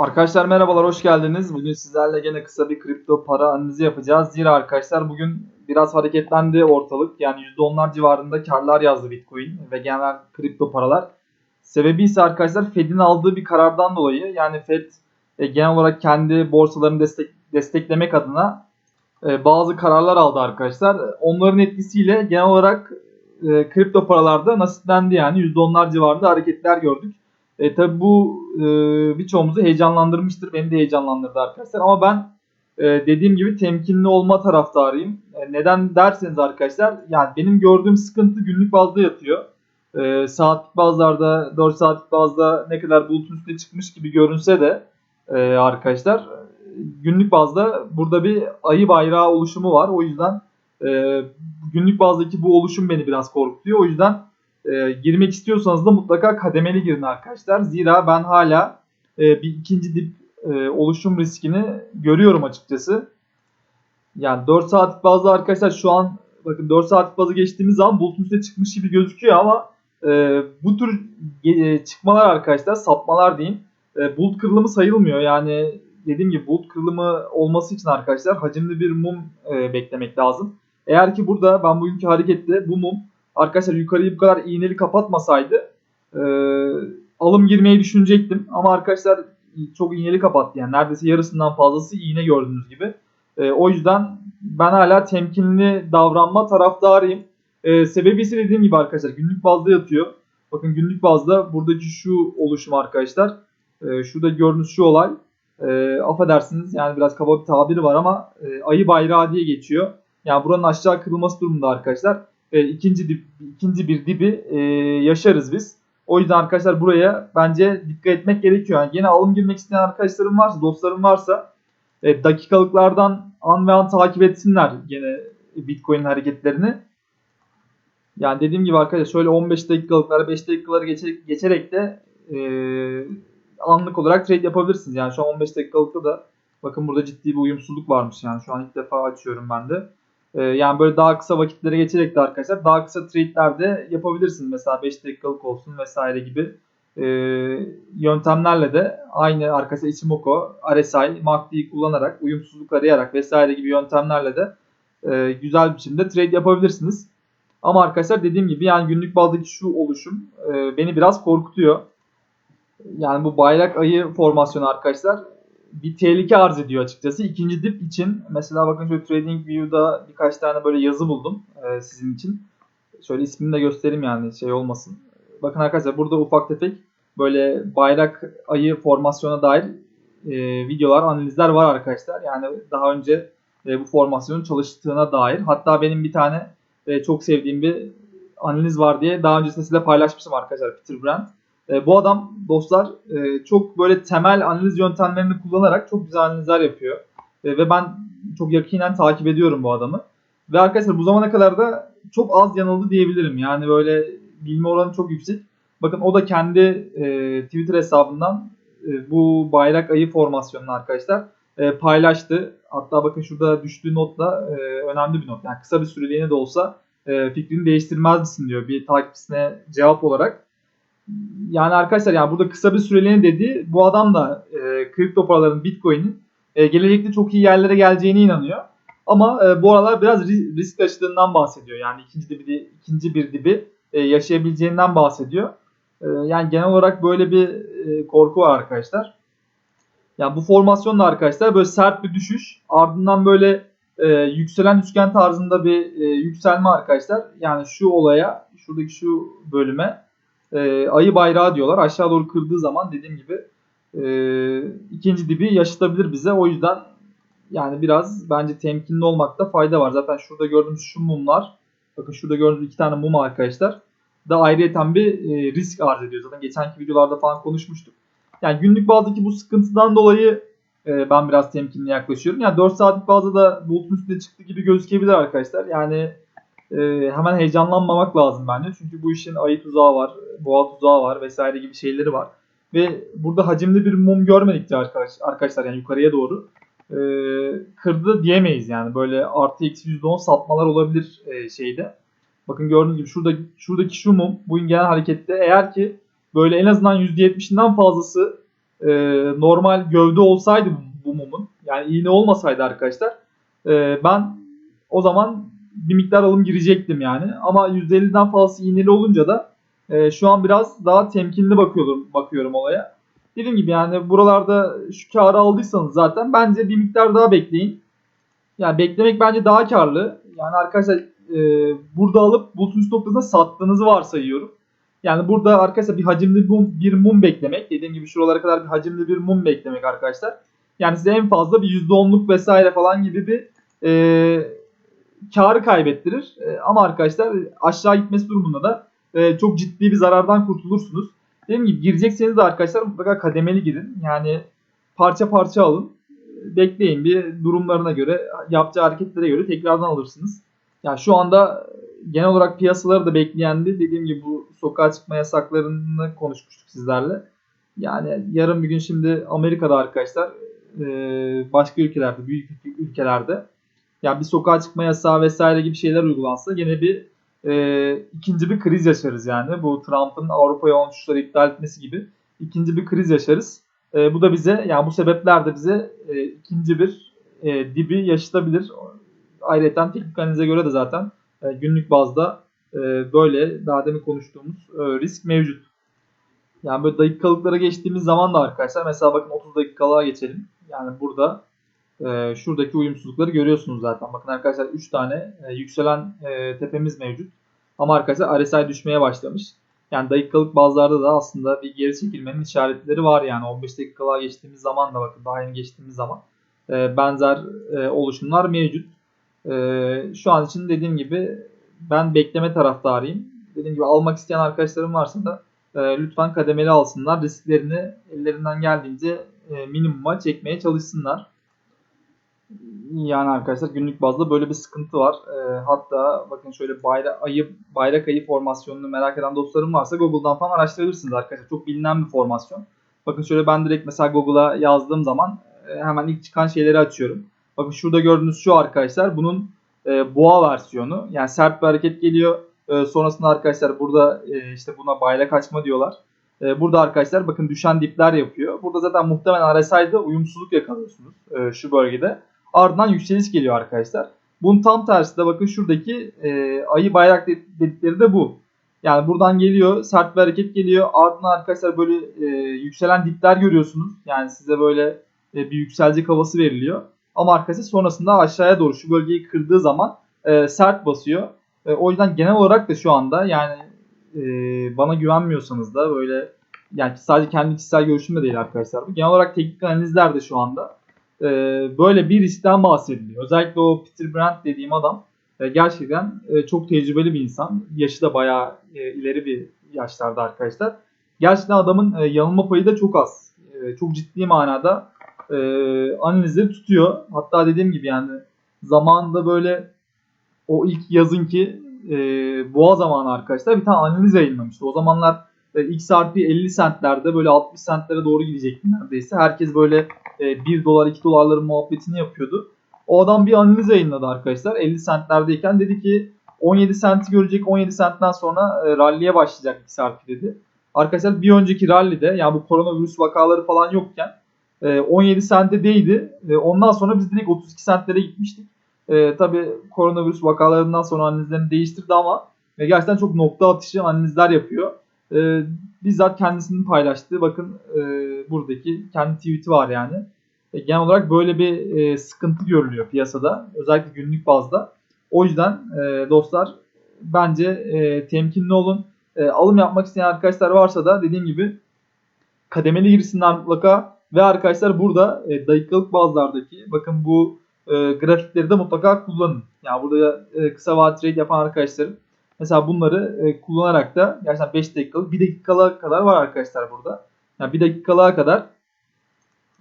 Arkadaşlar merhabalar, hoş geldiniz. Bugün sizlerle gene kısa bir kripto para analizi yapacağız. Zira arkadaşlar bugün biraz hareketlendi ortalık. Yani %10'lar civarında karlar yazdı Bitcoin ve genel kripto paralar. Sebebi ise arkadaşlar Fed'in aldığı bir karardan dolayı. Yani Fed e, genel olarak kendi borsalarını destek, desteklemek adına e, bazı kararlar aldı arkadaşlar. Onların etkisiyle genel olarak e, kripto paralarda nasiplendi yani %10'lar civarında hareketler gördük. E, tabi bu e, birçoğumuzu heyecanlandırmıştır. Beni de heyecanlandırdı arkadaşlar. Ama ben e, dediğim gibi temkinli olma taraftarıyım. E, neden derseniz arkadaşlar yani benim gördüğüm sıkıntı günlük bazda yatıyor. E, saatlik bazlarda 4 saatlik bazda ne kadar bulutun üstüne çıkmış gibi görünse de e, arkadaşlar günlük bazda burada bir ayı bayrağı oluşumu var. O yüzden e, günlük bazdaki bu oluşum beni biraz korkutuyor. O yüzden e, girmek istiyorsanız da mutlaka kademeli girin arkadaşlar. Zira ben hala e, bir ikinci dip e, oluşum riskini görüyorum açıkçası. Yani 4 saatlik bazda arkadaşlar şu an bakın 4 saatlik bazı geçtiğimiz zaman bulutun üstüne çıkmış gibi gözüküyor ama e, bu tür e, çıkmalar arkadaşlar sapmalar diyeyim e, bulut kırılımı sayılmıyor. Yani dediğim gibi bulut kırılımı olması için arkadaşlar hacimli bir mum e, beklemek lazım. Eğer ki burada ben bugünkü harekette bu mum arkadaşlar yukarıyı bu kadar iğneli kapatmasaydı e, alım girmeyi düşünecektim. Ama arkadaşlar çok iğneli kapattı. Yani neredeyse yarısından fazlası iğne gördüğünüz gibi. E, o yüzden ben hala temkinli davranma taraftarıyım. E, sebebi ise dediğim gibi arkadaşlar günlük bazda yatıyor. Bakın günlük bazda buradaki şu oluşum arkadaşlar. E, şurada gördüğünüz şu olay. E, affedersiniz yani biraz kaba bir tabiri var ama e, ayı bayrağı diye geçiyor. Yani buranın aşağı kırılması durumunda arkadaşlar e, ikinci dip, ikinci bir dibi e, yaşarız biz. O yüzden arkadaşlar buraya bence dikkat etmek gerekiyor. Yani yine alım girmek isteyen arkadaşlarım varsa, dostlarım varsa e, dakikalıklardan an ve an takip etsinler yine Bitcoin hareketlerini. Yani dediğim gibi arkadaşlar şöyle 15 dakikalıkları 5 dakikaları geçerek, geçerek de e, anlık olarak trade yapabilirsiniz. Yani şu an 15 dakikalıkta da bakın burada ciddi bir uyumsuzluk varmış. Yani şu an ilk defa açıyorum ben de. Ee, yani böyle daha kısa vakitlere geçerek de arkadaşlar daha kısa trade'ler de yapabilirsiniz. Mesela 5 dakikalık olsun vesaire gibi e, yöntemlerle de aynı arkadaşlar Ichimoku, RSI, MACD'yi kullanarak, uyumsuzluk arayarak vesaire gibi yöntemlerle de e, güzel biçimde trade yapabilirsiniz. Ama arkadaşlar dediğim gibi yani günlük bazdaki şu oluşum e, beni biraz korkutuyor. Yani bu bayrak ayı formasyonu arkadaşlar bir tehlike arz ediyor açıkçası. İkinci dip için mesela bakın şöyle TradingView'da birkaç tane böyle yazı buldum e, sizin için. Şöyle ismini de göstereyim yani şey olmasın. Bakın arkadaşlar burada ufak tefek böyle bayrak ayı formasyona dair e, videolar, analizler var arkadaşlar. Yani daha önce e, bu formasyonun çalıştığına dair. Hatta benim bir tane e, çok sevdiğim bir analiz var diye daha öncesinde size paylaşmıştım arkadaşlar Peter Brand. E, bu adam dostlar e, çok böyle temel analiz yöntemlerini kullanarak çok güzel analizler yapıyor. E, ve ben çok yakinen takip ediyorum bu adamı. Ve arkadaşlar bu zamana kadar da çok az yanıldı diyebilirim. Yani böyle bilme oranı çok yüksek. Bakın o da kendi Twitter hesabından bu bayrak ayı formasyonunu arkadaşlar paylaştı. Hatta bakın şurada düştüğü notla e, önemli bir not. Yani kısa bir süreliğine de olsa fikrini değiştirmez misin diyor bir takipçisine cevap olarak yani arkadaşlar yani burada kısa bir süreliğine dediği bu adam da e, kripto paraların Bitcoin'in e, gelecekte çok iyi yerlere geleceğine inanıyor. Ama e, bu aralar biraz risk taşıdığından bahsediyor. Yani ikinci dibi, ikinci bir dibi e, yaşayabileceğinden bahsediyor. E, yani genel olarak böyle bir e, korku var arkadaşlar. Yani bu formasyonla arkadaşlar böyle sert bir düşüş ardından böyle e, yükselen üçgen tarzında bir e, yükselme arkadaşlar. Yani şu olaya şuradaki şu bölüme e, ayı bayrağı diyorlar. Aşağı doğru kırdığı zaman dediğim gibi e, ikinci dibi yaşatabilir bize. O yüzden yani biraz bence temkinli olmakta fayda var. Zaten şurada gördüğümüz şu mumlar bakın şurada gördüğünüz iki tane mum arkadaşlar da ayrıyeten bir e, risk arz ediyor. Zaten geçenki videolarda falan konuşmuştuk. Yani günlük bazdaki bu sıkıntıdan dolayı e, ben biraz temkinli yaklaşıyorum. Yani 4 saatlik bazda da bulutun üstünde çıktı gibi gözükebilir arkadaşlar. Yani e, hemen heyecanlanmamak lazım bence. Çünkü bu işin ayı tuzağı var, boğa tuzağı var vesaire gibi şeyleri var. Ve burada hacimli bir mum görmedikçe arkadaş, arkadaşlar yani yukarıya doğru e, kırdı diyemeyiz yani. Böyle artı eksi %10 sapmalar olabilir e, şeyde. Bakın gördüğünüz gibi şurada, şuradaki şu mum bugün genel harekette eğer ki böyle en azından %70'inden fazlası e, normal gövde olsaydı bu, bu mumun yani iğne olmasaydı arkadaşlar e, ben o zaman bir miktar alım girecektim yani. Ama %50'den fazlası iğneli olunca da e, şu an biraz daha temkinli bakıyorum, bakıyorum olaya. Dediğim gibi yani buralarda şu karı aldıysanız zaten bence bir miktar daha bekleyin. Yani beklemek bence daha karlı. Yani arkadaşlar e, burada alıp bulutun üst noktasında sattığınızı varsayıyorum. Yani burada arkadaşlar bir hacimli bir mum, bir mum beklemek. Dediğim gibi şuralara kadar bir hacimli bir mum beklemek arkadaşlar. Yani size en fazla bir %10'luk vesaire falan gibi bir e, karı kaybettirir. E, ama arkadaşlar aşağı gitmesi durumunda da e, çok ciddi bir zarardan kurtulursunuz. Dediğim gibi girecekseniz de arkadaşlar mutlaka kademeli girin. Yani parça parça alın. Bekleyin bir durumlarına göre, yapacağı hareketlere göre tekrardan alırsınız. Yani şu anda genel olarak piyasaları da bekleyendi. Dediğim gibi bu sokağa çıkma yasaklarını konuşmuştuk sizlerle. Yani yarın bir gün şimdi Amerika'da arkadaşlar e, başka ülkelerde, büyük ülkelerde yani bir sokağa çıkma yasağı vesaire gibi şeyler uygulansa gene bir e, ikinci bir kriz yaşarız yani. Bu Trump'ın Avrupa'ya olan uçuşları iptal etmesi gibi ikinci bir kriz yaşarız. E, bu da bize yani bu sebepler de bize e, ikinci bir e, dibi yaşatabilir. Ayrıca teknik analize göre de zaten e, günlük bazda e, böyle daha demin konuştuğumuz e, risk mevcut. Yani böyle dakikalıklara geçtiğimiz zaman da arkadaşlar mesela bakın 30 dakikalığa geçelim. Yani burada e, şuradaki uyumsuzlukları görüyorsunuz zaten. Bakın arkadaşlar 3 tane e, yükselen e, tepemiz mevcut. Ama arkadaşlar RSI düşmeye başlamış. Yani dakikalık bazlarda da aslında bir geri çekilmenin işaretleri var yani 15 dakikalığa geçtiğimiz zaman da bakın daha yeni geçtiğimiz zaman e, benzer e, oluşumlar mevcut. Şu an için dediğim gibi ben bekleme taraftarıyım. Dediğim gibi almak isteyen arkadaşlarım varsa da lütfen kademeli alsınlar. Risklerini ellerinden geldiğince minimuma çekmeye çalışsınlar. Yani arkadaşlar günlük bazda böyle bir sıkıntı var. E, hatta bakın şöyle bayrak ayı bayrak ayı formasyonunu merak eden dostlarım varsa Google'dan falan araştırabilirsiniz arkadaşlar. Çok bilinen bir formasyon. Bakın şöyle ben direkt mesela Google'a yazdığım zaman e, hemen ilk çıkan şeyleri açıyorum. Bakın şurada gördüğünüz şu arkadaşlar bunun e, boğa versiyonu. Yani sert bir hareket geliyor. E, sonrasında arkadaşlar burada e, işte buna bayrak açma diyorlar. E, burada arkadaşlar bakın düşen dipler yapıyor. Burada zaten muhtemelen RSI'de uyumsuzluk yakalıyorsunuz e, şu bölgede. Ardından yükseliş geliyor arkadaşlar. Bunun tam tersi de bakın şuradaki e, ayı bayrak dedikleri de bu. Yani buradan geliyor sert bir hareket geliyor. Ardından arkadaşlar böyle e, yükselen dipler görüyorsunuz. Yani size böyle e, bir yükselecek havası veriliyor. Ama arkadaşlar sonrasında aşağıya doğru şu bölgeyi kırdığı zaman e, sert basıyor. E, o yüzden genel olarak da şu anda yani e, bana güvenmiyorsanız da böyle yani sadece kendi kişisel görüşüm de değil arkadaşlar. Genel olarak teknik analizler de şu anda e, böyle bir riskten bahsediliyor. Özellikle o Peter Brandt dediğim adam e, gerçekten e, çok tecrübeli bir insan. Yaşı da bayağı e, ileri bir yaşlarda arkadaşlar. Gerçekten adamın e, yanılma payı da çok az. E, çok ciddi manada e, analizleri tutuyor. Hatta dediğim gibi yani zamanında böyle o ilk yazın ki e, boğa zamanı arkadaşlar bir tane analiz yayınlamıştı. O zamanlar e, XRP 50 centlerde böyle 60 centlere doğru gidecekti neredeyse. Herkes böyle e, 1 dolar 2 dolarların muhabbetini yapıyordu. O adam bir analiz yayınladı arkadaşlar 50 centlerdeyken dedi ki 17 centi görecek 17 centten sonra e, rally'e başlayacak XRP dedi. Arkadaşlar bir önceki rally'de yani bu koronavirüs vakaları falan yokken e, 17 sente değdi. E, ondan sonra biz direkt 32 centlere gitmiştik. E, Tabi koronavirüs vakalarından sonra analizlerini değiştirdi ama e, gerçekten çok nokta atışı analizler yapıyor. E, bizzat kendisinin paylaştığı bakın e, buradaki kendi tweet'i var yani. E, genel olarak böyle bir e, sıkıntı görülüyor piyasada. Özellikle günlük bazda. O yüzden e, dostlar bence e, temkinli olun. E, alım yapmak isteyen arkadaşlar varsa da dediğim gibi kademeli girsinler mutlaka. Ve arkadaşlar burada e, dakikalık bazlardaki bakın bu e, grafikleri de mutlaka kullanın. Yani burada e, kısa vade trade yapan arkadaşlarım mesela bunları e, kullanarak da gerçekten 5 dakikalık 1 dakikalığa kadar var arkadaşlar burada. Yani 1 dakikalığa kadar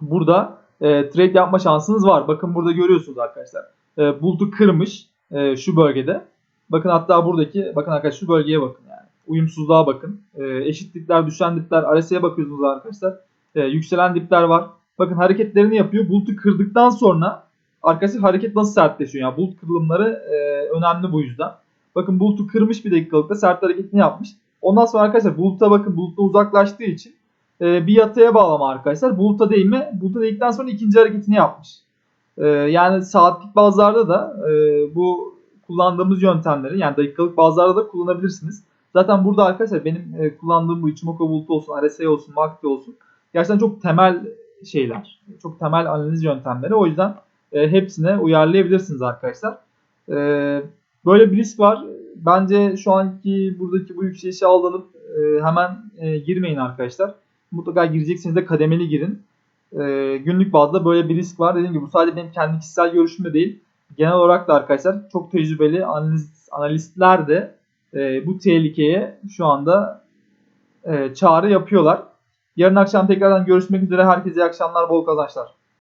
burada e, trade yapma şansınız var. Bakın burada görüyorsunuz arkadaşlar. E, bulutu kırmış e, şu bölgede. Bakın hatta buradaki bakın arkadaşlar şu bölgeye bakın yani. Uyumsuzluğa bakın. E, eşitlikler, düşen dipler, RSI'ye bakıyorsunuz arkadaşlar. E, yükselen dipler var. Bakın hareketlerini yapıyor. Bulutu kırdıktan sonra arkadaşlar hareket nasıl sertleşiyor? Yani bulut kırılımları e, önemli bu yüzden. Bakın bulutu kırmış bir dakikalıkta sert hareketini yapmış. Ondan sonra arkadaşlar buluta bakın bulutla uzaklaştığı için e, bir yataya bağlama arkadaşlar. Buluta değme. Buluta değdikten sonra ikinci hareketini yapmış. E, yani saatlik bazlarda da e, bu kullandığımız yöntemleri yani dakikalık bazlarda da kullanabilirsiniz. Zaten burada arkadaşlar benim e, kullandığım bu Ichimoku bulutu olsun, RSI olsun, MACD olsun gerçekten çok temel şeyler. Çok temel analiz yöntemleri. O yüzden e, hepsine uyarlayabilirsiniz arkadaşlar. E, böyle bir risk var. Bence şu anki buradaki bu yükselişe aldanıp e, hemen e, girmeyin arkadaşlar. Mutlaka girecekseniz de kademeli girin. E, günlük bazda böyle bir risk var. Dediğim gibi bu sadece benim kendi kişisel görüşüm de değil. Genel olarak da arkadaşlar çok tecrübeli analiz, analistler de e, bu tehlikeye şu anda e, çağrı yapıyorlar. Yarın akşam tekrardan görüşmek üzere. Herkese iyi akşamlar, bol kazançlar.